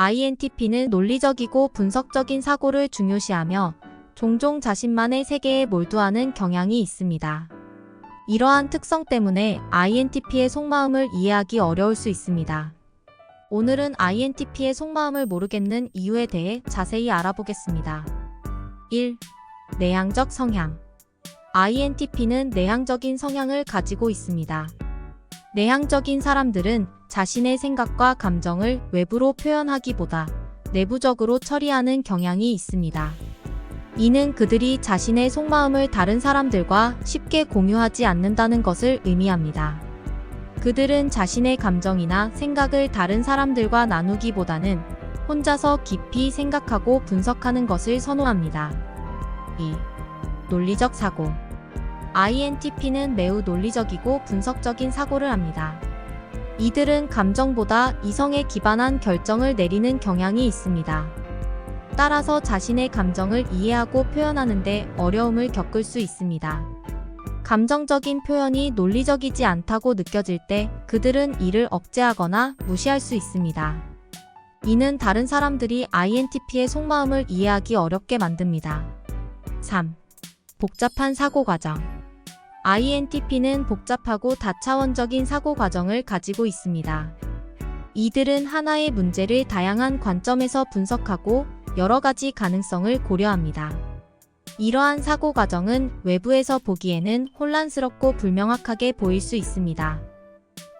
INTP는 논리적이고 분석적인 사고를 중요시하며 종종 자신만의 세계에 몰두하는 경향이 있습니다. 이러한 특성 때문에 INTP의 속마음을 이해하기 어려울 수 있습니다. 오늘은 INTP의 속마음을 모르겠는 이유에 대해 자세히 알아보겠습니다. 1. 내향적 성향. INTP는 내향적인 성향을 가지고 있습니다. 내향적인 사람들은 자신의 생각과 감정을 외부로 표현하기보다 내부적으로 처리하는 경향이 있습니다. 이는 그들이 자신의 속마음을 다른 사람들과 쉽게 공유하지 않는다는 것을 의미합니다. 그들은 자신의 감정이나 생각을 다른 사람들과 나누기보다는 혼자서 깊이 생각하고 분석하는 것을 선호합니다. 2. 논리적 사고. INTP는 매우 논리적이고 분석적인 사고를 합니다. 이들은 감정보다 이성에 기반한 결정을 내리는 경향이 있습니다. 따라서 자신의 감정을 이해하고 표현하는데 어려움을 겪을 수 있습니다. 감정적인 표현이 논리적이지 않다고 느껴질 때 그들은 이를 억제하거나 무시할 수 있습니다. 이는 다른 사람들이 INTP의 속마음을 이해하기 어렵게 만듭니다. 3. 복잡한 사고 과정. INTP는 복잡하고 다차원적인 사고 과정을 가지고 있습니다. 이들은 하나의 문제를 다양한 관점에서 분석하고 여러 가지 가능성을 고려합니다. 이러한 사고 과정은 외부에서 보기에는 혼란스럽고 불명확하게 보일 수 있습니다.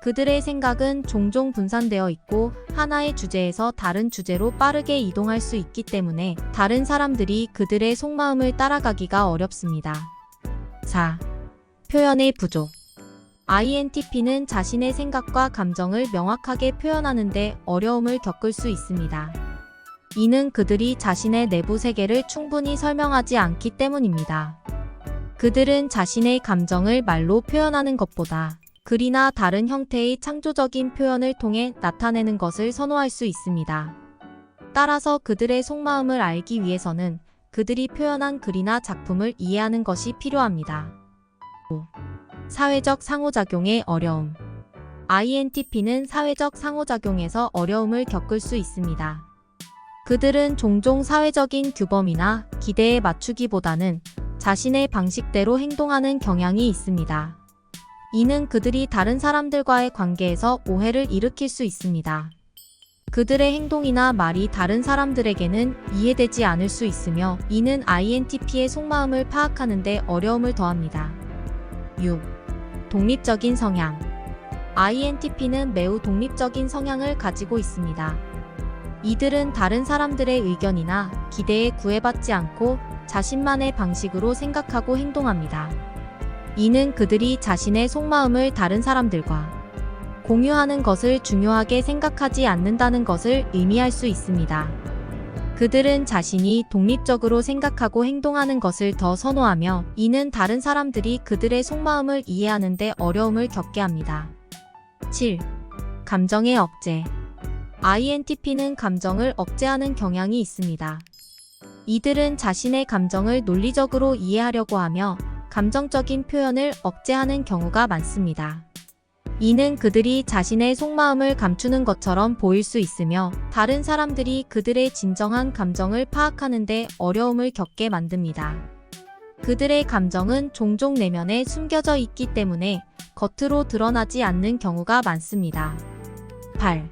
그들의 생각은 종종 분산되어 있고 하나의 주제에서 다른 주제로 빠르게 이동할 수 있기 때문에 다른 사람들이 그들의 속마음을 따라가기가 어렵습니다. 4. 표현의 부족. INTP는 자신의 생각과 감정을 명확하게 표현하는데 어려움을 겪을 수 있습니다. 이는 그들이 자신의 내부 세계를 충분히 설명하지 않기 때문입니다. 그들은 자신의 감정을 말로 표현하는 것보다 글이나 다른 형태의 창조적인 표현을 통해 나타내는 것을 선호할 수 있습니다. 따라서 그들의 속마음을 알기 위해서는 그들이 표현한 글이나 작품을 이해하는 것이 필요합니다. 5. 사회적 상호작용의 어려움. INTP는 사회적 상호작용에서 어려움을 겪을 수 있습니다. 그들은 종종 사회적인 규범이나 기대에 맞추기보다는 자신의 방식대로 행동하는 경향이 있습니다. 이는 그들이 다른 사람들과의 관계에서 오해를 일으킬 수 있습니다. 그들의 행동이나 말이 다른 사람들에게는 이해되지 않을 수 있으며 이는 INTP의 속마음을 파악하는 데 어려움을 더합니다. 6. 독립적인 성향. INTP는 매우 독립적인 성향을 가지고 있습니다. 이들은 다른 사람들의 의견이나 기대에 구애받지 않고 자신만의 방식으로 생각하고 행동합니다. 이는 그들이 자신의 속마음을 다른 사람들과 공유하는 것을 중요하게 생각하지 않는다는 것을 의미할 수 있습니다. 그들은 자신이 독립적으로 생각하고 행동하는 것을 더 선호하며 이는 다른 사람들이 그들의 속마음을 이해하는데 어려움을 겪게 합니다. 7. 감정의 억제. INTP는 감정을 억제하는 경향이 있습니다. 이들은 자신의 감정을 논리적으로 이해하려고 하며 감정적인 표현을 억제하는 경우가 많습니다. 이는 그들이 자신의 속마음을 감추는 것처럼 보일 수 있으며 다른 사람들이 그들의 진정한 감정을 파악하는데 어려움을 겪게 만듭니다. 그들의 감정은 종종 내면에 숨겨져 있기 때문에 겉으로 드러나지 않는 경우가 많습니다. 8.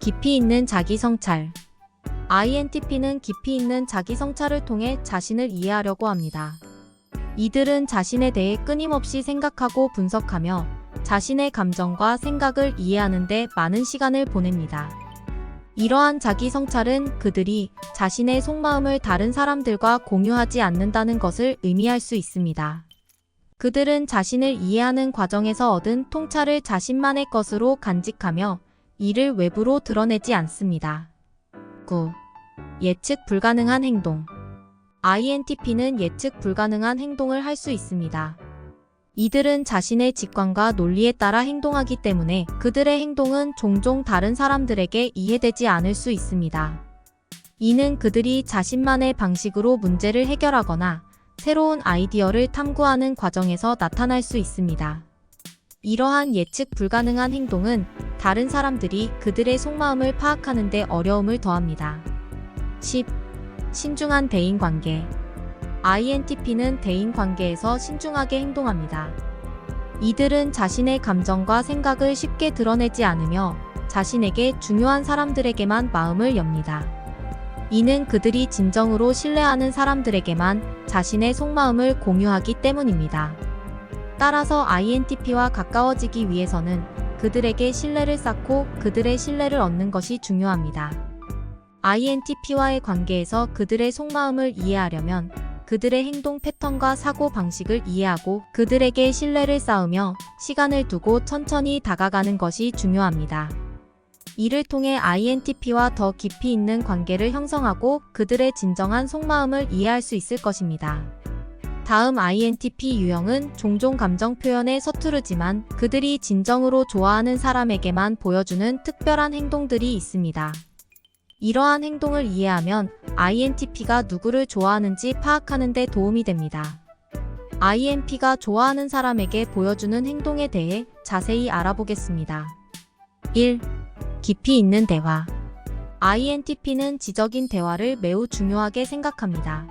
깊이 있는 자기 성찰. INTP는 깊이 있는 자기 성찰을 통해 자신을 이해하려고 합니다. 이들은 자신에 대해 끊임없이 생각하고 분석하며 자신의 감정과 생각을 이해하는 데 많은 시간을 보냅니다. 이러한 자기 성찰은 그들이 자신의 속마음을 다른 사람들과 공유하지 않는다는 것을 의미할 수 있습니다. 그들은 자신을 이해하는 과정에서 얻은 통찰을 자신만의 것으로 간직하며 이를 외부로 드러내지 않습니다. 9. 예측 불가능한 행동. INTP는 예측 불가능한 행동을 할 수 있습니다. 이들은 자신의 직관과 논리에 따라 행동하기 때문에 그들의 행동은 종종 다른 사람들에게 이해되지 않을 수 있습니다. 이는 그들이 자신만의 방식으로 문제를 해결하거나 새로운 아이디어를 탐구하는 과정에서 나타날 수 있습니다. 이러한 예측 불가능한 행동은 다른 사람들이 그들의 속마음을 파악하는 데 어려움을 더합니다. 10. 신중한 대인 관계. INTP는 대인 관계에서 신중하게 행동합니다. 이들은 자신의 감정과 생각을 쉽게 드러내지 않으며 자신에게 중요한 사람들에게만 마음을 엽니다. 이는 그들이 진정으로 신뢰하는 사람들에게만 자신의 속마음을 공유하기 때문입니다. 따라서 INTP와 가까워지기 위해서는 그들에게 신뢰를 쌓고 그들의 신뢰를 얻는 것이 중요합니다. INTP와의 관계에서 그들의 속마음을 이해하려면 그들의 행동 패턴과 사고 방식을 이해하고 그들에게 신뢰를 쌓으며 시간을 두고 천천히 다가가는 것이 중요합니다. 이를 통해 INTP와 더 깊이 있는 관계를 형성하고 그들의 진정한 속마음을 이해할 수 있을 것입니다. 다음 INTP 유형은 종종 감정 표현에 서투르지만 그들이 진정으로 좋아하는 사람에게만 보여주는 특별한 행동들이 있습니다. 이러한 행동을 이해하면 INTP가 누구를 좋아하는지 파악하는 데 도움이 됩니다. INP가 좋아하는 사람에게 보여주는 행동에 대해 자세히 알아보겠습니다. 1. 깊이 있는 대화. INTP는 지적인 대화를 매우 중요하게 생각합니다.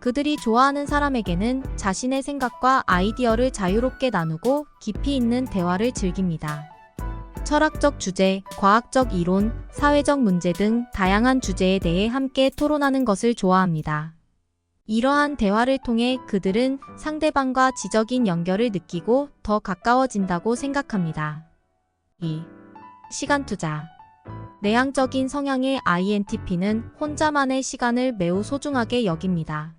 그들이 좋아하는 사람에게는 자신의 생각과 아이디어를 자유롭게 나누고 깊이 있는 대화를 즐깁니다. 철학적 주제, 과학적 이론, 사회적 문제 등 다양한 주제에 대해 함께 토론하는 것을 좋아합니다. 이러한 대화를 통해 그들은 상대방과 지적인 연결을 느끼고 더 가까워진다고 생각합니다. 2. 시간 투자. 내향적인 성향의 INTP는 혼자만의 시간을 매우 소중하게 여깁니다.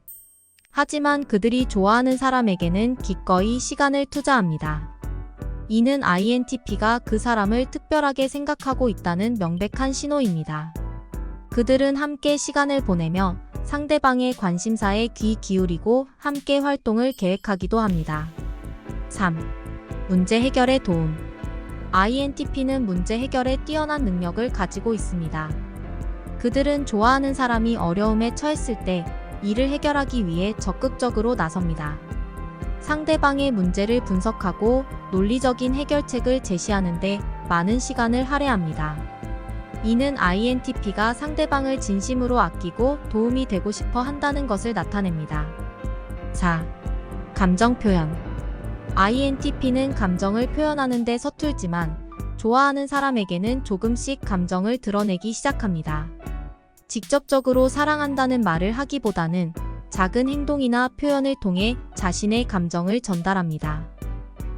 하지만 그들이 좋아하는 사람에게는 기꺼이 시간을 투자합니다. 이는 INTP가 그 사람을 특별하게 생각하고 있다는 명백한 신호입니다. 그들은 함께 시간을 보내며 상대방의 관심사에 귀 기울이고 함께 활동을 계획하기도 합니다. 3. 문제 해결에 도움. INTP는 문제 해결에 뛰어난 능력을 가지고 있습니다. 그들은 좋아하는 사람이 어려움에 처했을 때 이를 해결하기 위해 적극적으로 나섭니다. 상대방의 문제를 분석하고 논리적인 해결책을 제시하는데 많은 시간을 할애합니다. 이는 INTP가 상대방을 진심으로 아끼고 도움이 되고 싶어 한다는 것을 나타냅니다. 4. 감정 표현. INTP는 감정을 표현하는데 서툴지만 좋아하는 사람에게는 조금씩 감정을 드러내기 시작합니다. 직접적으로 사랑한다는 말을 하기보다는 작은 행동이나 표현을 통해 자신의 감정을 전달합니다.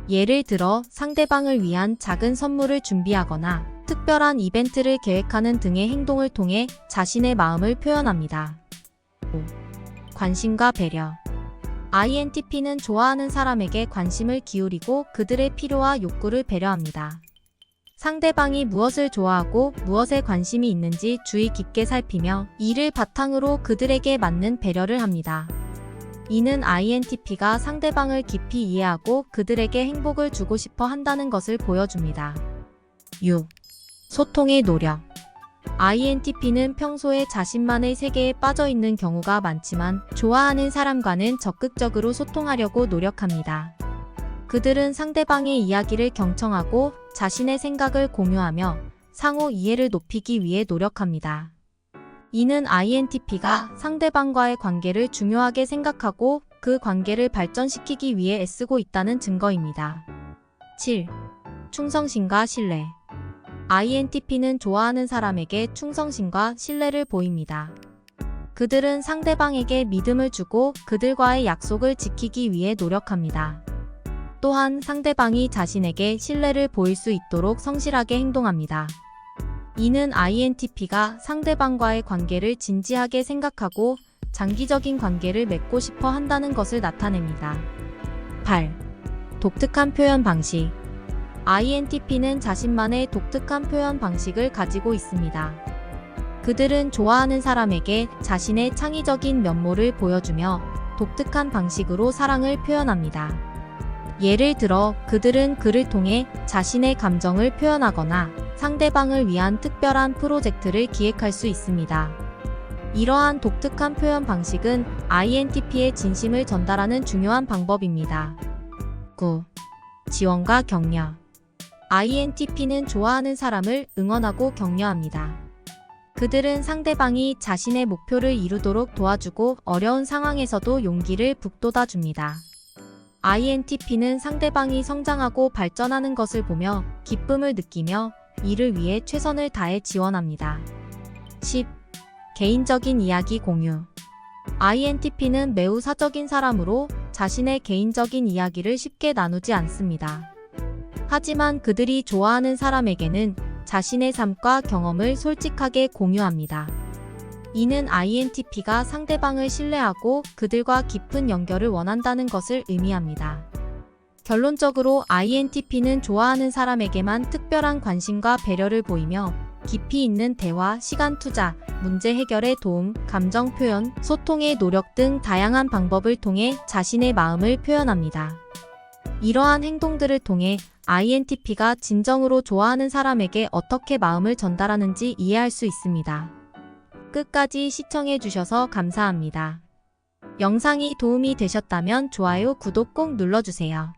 예를 들어 상대방을 위한 작은 선물을 준비하거나 특별한 이벤트를 계획하는 등의 행동을 통해 자신의 마음을 표현합니다. 5. 관심과 배려. INTP는 좋아하는 사람에게 관심을 기울이고 그들의 필요와 욕구를 배려합니다. 상대방이 무엇을 좋아하고 무엇에 관심이 있는지 주의 깊게 살피며 이를 바탕으로 그들에게 맞는 배려를 합니다. 이는 INTP가 상대방을 깊이 이해하고 그들에게 행복을 주고 싶어 한다는 것을 보여줍니다. 6. 소통의 노력. INTP는 평소에 자신만의 세계에 빠져 있는 경우가 많지만 좋아하는 사람과는 적극적으로 소통하려고 노력합니다. 그들은 상대방의 이야기를 경청하고 자신의 생각을 공유하며 상호 이해를 높이기 위해 노력합니다. 이는 INTP가 상대방과의 관계를 중요하게 생각하고 그 관계를 발전시키기 위해 애쓰고 있다는 증거입니다. 7. 충성심과 신뢰. INTP는 좋아하는 사람에게 충성심과 신뢰를 보입니다. 그들은 상대방에게 믿음을 주고 그들과의 약속을 지키기 위해 노력합니다. 또한 상대방이 자신에게 신뢰를 보일 수 있도록 성실하게 행동합니다. 이는 INTP가 상대방과의 관계를 진지하게 생각하고 장기적인 관계를 맺고 싶어 한다는 것을 나타냅니다. 8. 독특한 표현 방식. INTP는 자신만의 독특한 표현 방식을 가지고 있습니다. 그들은 좋아하는 사람에게 자신의 창의적인 면모를 보여주며 독특한 방식으로 사랑을 표현합니다. 예를 들어 그들은 글을 통해 자신의 감정을 표현하거나 상대방을 위한 특별한 프로젝트를 기획할 수 있습니다. 이러한 독특한 표현 방식은 INTP의 진심을 전달하는 중요한 방법입니다. 9. 지원과 격려. INTP는 좋아하는 사람을 응원하고 격려합니다. 그들은 상대방이 자신의 목표를 이루도록 도와주고 어려운 상황에서도 용기를 북돋아 줍니다. INTP는 상대방이 성장하고 발전하는 것을 보며 기쁨을 느끼며 이를 위해 최선을 다해 지원합니다. 10. 개인적인 이야기 공유. INTP는 매우 사적인 사람으로 자신의 개인적인 이야기를 쉽게 나누지 않습니다. 하지만 그들이 좋아하는 사람에게는 자신의 삶과 경험을 솔직하게 공유합니다. 이는 INTP가 상대방을 신뢰하고 그들과 깊은 연결을 원한다는 것을 의미합니다. 결론적으로 INTP는 좋아하는 사람에게만 특별한 관심과 배려를 보이며 깊이 있는 대화, 시간 투자, 문제 해결에 도움, 감정 표현, 소통의 노력 등 다양한 방법을 통해 자신의 마음을 표현합니다. 이러한 행동들을 통해 INTP가 진정으로 좋아하는 사람에게 어떻게 마음을 전달하는지 이해할 수 있습니다. 끝까지 시청해주셔서 감사합니다. 영상이 도움이 되셨다면 좋아요, 구독 꼭 눌러주세요.